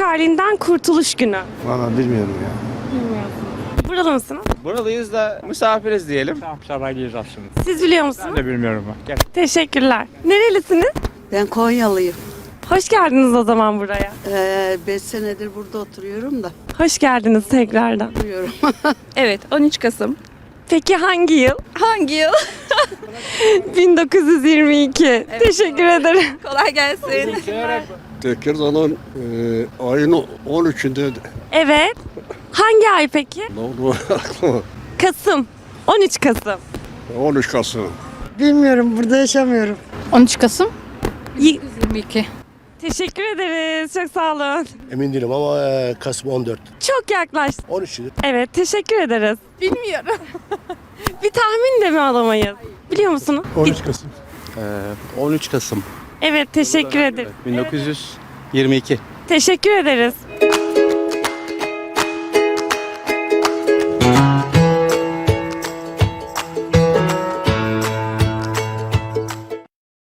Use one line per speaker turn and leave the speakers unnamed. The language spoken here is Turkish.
halinden kurtuluş günü.
Valla bilmiyorum ya.
Buralı mısınız?
Buralıyız da misafiriz diyelim.
Tam saraylıydız aslında.
Siz biliyor musunuz?
Ben de bilmiyorum. Gel.
Teşekkürler. Nerelisiniz?
Ben Konyalıyım.
Hoş geldiniz o zaman buraya.
5 senedir burada oturuyorum da.
Hoş geldiniz tekrardan.
Oturuyorum.
Evet 13 Kasım.
Peki hangi yıl?
Hangi yıl?
1922. Teşekkür ederim.
Kolay gelsin.
Tekirdağ'ın e, ayın 13'ünde
Evet. Hangi ay peki?
aklıma?
Kasım. 13 Kasım.
13 Kasım.
Bilmiyorum burada yaşamıyorum.
13 Kasım
Y-
22.
Teşekkür ederiz. Çok sağ olun.
Emin değilim ama e, Kasım 14.
Çok yaklaştı.
13 'üydü.
Evet, teşekkür ederiz.
Bilmiyorum.
Bir tahmin de mi alamayız? Biliyor musunuz?
13 Kasım.
13 Kasım
Evet, teşekkür ederiz.
1922.
Teşekkür ederiz.